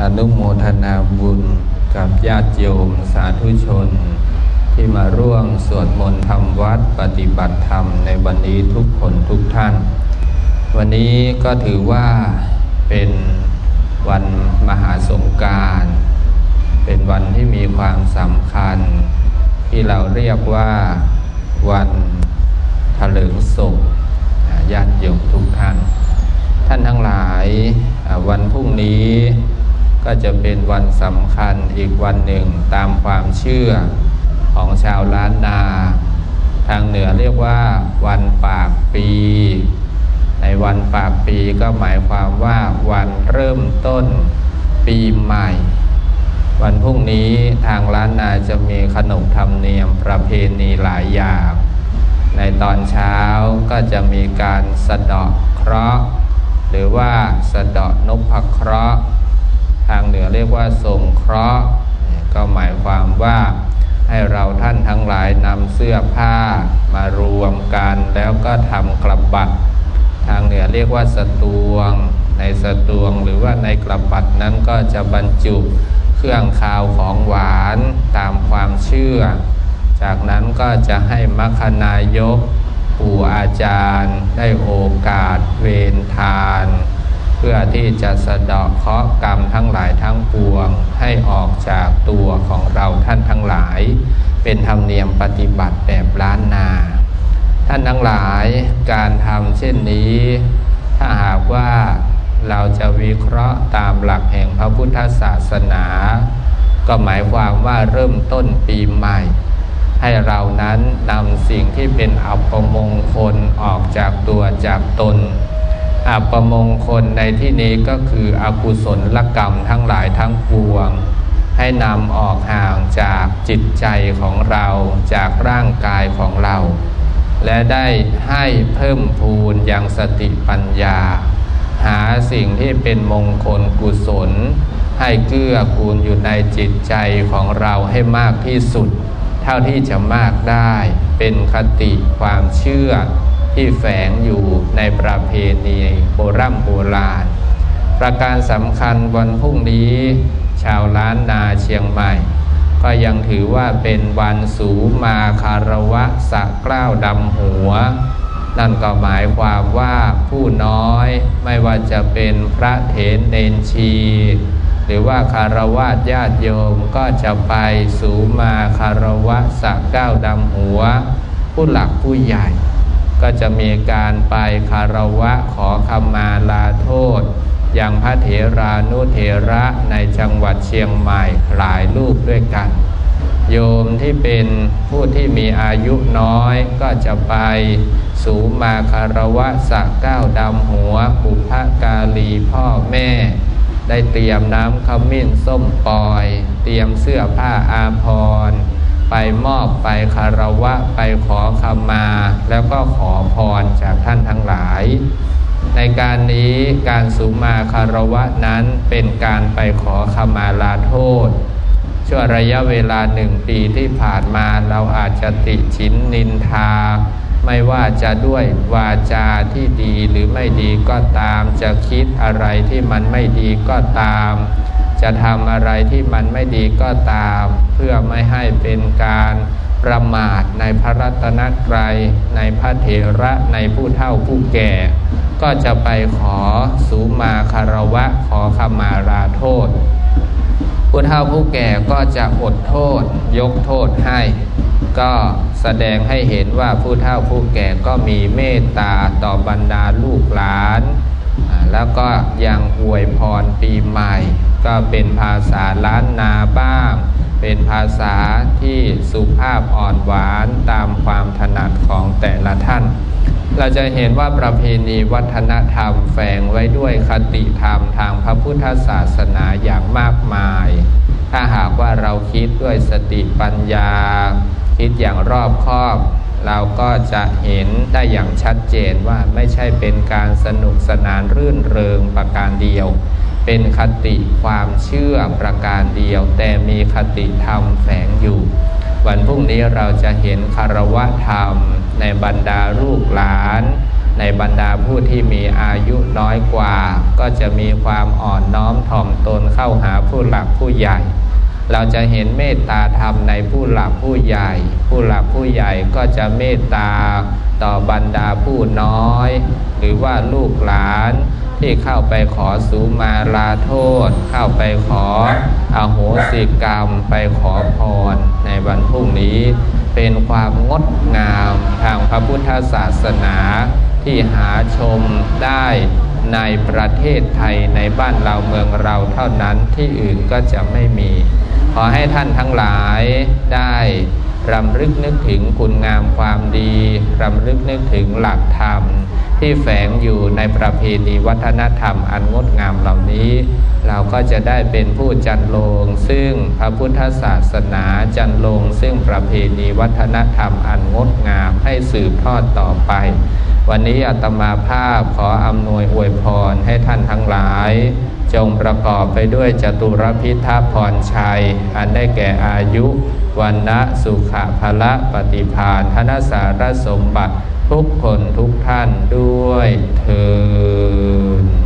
อนุโมทนาบุญกับญาติโยมสาธุชน ที่มาร่วมสวดมนต์ทำวัดปฏิบัติธรรมในวันนี้ทุกคนทุกท่าน วันนี้ก็ถือว่าเป็นวันมหาสงการ เป็นวันที่มีความสำคัญ ที่เราเรียกว่าวันถลิงศพญาติโยมทุกท่าน ท่านทั้งหลายวันพรุ่งนี้ ก็จะเป็นวันสำคัญอีกวันหนึ่งตามความเชื่อของชาวล้านนา ทางเหนือเรียกว่าวันปากปี ในวันปากปีก็หมายความว่าวันเริ่มต้นปีใหม่ วันพรุ่งนี้ทางล้านนาจะมีขนบธรรมเนียมประเพณีหลายอย่าง ในตอนเช้าก็จะมีการสะเดาะเคราะห์ หรือว่าสะเดาะนพเคราะห์ ทางเหนือเรียกว่าทรงเคราะห์ก็หมายความว่าให้เราท่านทั้งหลายนำเสื้อผ้ามารวมกัน แล้วก็ทำกระบัดทางเหนือเรียกว่าสตวง ในสตวงหรือว่าในกระบัดนั้นก็จะบรรจุเครื่องคาวของหวานตามความเชื่อ จากนั้นก็จะให้มัคคณายก ปู่อาจารย์ ได้โอกาสเวรทาน พื่อที่จะสะเดาะเคราะห์กรรมทั้งหลายทั้งปวง ให้ออกจากตัวของเราท่านทั้งหลาย เป็นธรรมเนียมปฏิบัติแบบล้านนา ท่านทั้งหลายการทำเช่นนี้ ถ้าหากว่าเราจะวิเคราะห์ตามหลักแห่งพระพุทธศาสนา ก็หมายความว่าเริ่มต้นปีใหม่ ให้เรานั้นนำสิ่งที่เป็นอัปมงคลออกจากตัวจากตน อัปมงคลในที่นี้ก็คืออกุศลกรรมทั้งหลายทั้งปวง ให้นำออกห่างจากจิตใจของเราจากร่างกายของเรา และได้ให้เพิ่มพูนอย่างสติปัญญา หาสิ่งที่เป็นมงคลกุศล ให้เกื้อกูลอยู่ในจิตใจของเราให้มากที่สุด เท่าที่จะมากได้เป็นคติความเชื่อ ที่แฝงอยู่ในประเพณีโบรำโบราณ ประการสำคัญวันพรุ่งนี้ ชาวล้านนาเชียงใหม่ ก็ยังถือว่าเป็นวันสูมาคารวะสะกล้าวดำหัว นั่นก็หมายความว่าผู้น้อยไม่ว่าจะเป็นพระเถรเนนชี หรือว่าคารวะญาติโยมก็จะไปสูมาคารวะสะก้าวดำหัว ผู้หลักผู้ใหญ่ ก็จะมีการไปคารวะขอขมาลาโทษ อย่างพระเถรานุเถระในจังหวัดเชียงใหม่หลายรูปด้วยกัน โยมที่เป็นผู้ที่มีอายุน้อยก็จะไปสูมาคารวะสะเก้าวดำหัวปุพกาลีพ่อแม่ ได้เตรียมน้ำขมิ้นส้มปล่อย เตรียมเสื้อผ้าอาภรณ์ ไปมอบไปคารวะไปขอขมา แล้วก็ขอพรจากท่านทั้งหลาย ในการนี้การสุมาคารวะนั้นเป็นการไปขอขมาลาโทษ ช่วงระยะเวลาหนึ่งปีที่ผ่านมาเราอาจจะติชินนินทา ไม่ว่าจะด้วยวาจาที่ดีหรือไม่ดีก็ตาม จะคิดอะไรที่มันไม่ดีก็ตาม จะทำอะไรที่มันไม่ดีก็ตาม เพื่อไม่ให้เป็นการประมาทในพระรัตนตรัยในพระเถระในผู้เฒ่าผู้แก่ ก็จะไปขอสูมาคารวะขอขมาลาโทษ ผู้เฒ่าผู้แก่ก็จะอดโทษ ยกโทษให้ ก็แสดงให้เห็นว่าผู้เฒ่าผู้แก่ก็มีเมตตาต่อบรรดาลูกหลาน แล้วก็ยังอวยพรปีใหม่ ก็เป็นภาษาล้านนาบ้าง เป็นภาษาที่สุภาพอ่อนหวานตามความถนัดของแต่ละท่าน เราจะเห็นว่าประเพณีวัฒนธรรมแฝงไว้ด้วยคติธรรมทางพระพุทธศาสนาอย่างมากมาย ถ้าหากว่าเราคิดด้วยสติปัญญา คิดอย่างรอบคอบ เราก็จะเห็นได้อย่างชัดเจนว่าไม่ใช่เป็นการสนุกสนานรื่นเริงประการเดียว เป็นคติความเชื่อประการเดียว แต่มีคติธรรมแฝงอยู่ วันพรุ่งนี้เราจะเห็นคารวะธรรม ในบรรดาลูกหลาน ในบรรดาผู้ที่มีอายุน้อยกว่า ก็จะมีความอ่อนน้อมถ่อมตนเข้าหาผู้หลักผู้ใหญ่ เราจะเห็นเมตตาธรรมในผู้หลักผู้ใหญ่ ผู้หลักผู้ใหญ่ก็จะเมตตาต่อบรรดาผู้น้อย หรือว่าลูกหลานที่เข้าไปขอสุมาลาโทษ เข้าไปขออโหสิกรรม ไปขอพรในวันพรุ่งนี้ เป็นความงดงามทางพระพุทธศาสนาที่หาชมได้ในประเทศไทยในบ้านเราเมืองเราเท่านั้นที่อื่นก็จะไม่มี ขอให้ท่านทั้งหลายได้รำลึกนึกถึงคุณงามความดี รำลึกนึกถึงหลักธรรม ที่แฝงอยู่ในประเพณีวัฒนธรรมอันงดงามเหล่านี้ เราก็จะได้เป็นผู้จันลง ซึ่งพระพุทธศาสนาจันลง ซึ่งประเพณีวัฒนธรรมอันงดงามให้สืบทอดต่อไป วันนี้อาตมาภาพขออำนวยอวยพรให้ท่านทั้งหลาย จงประกอบไปด้วยจตุรพิทพรชัย อันได้แก่อายุวันนะสุขะพละปฏิภาณธนสารสมบัติทุกคนทุกท่านด้วยเธอ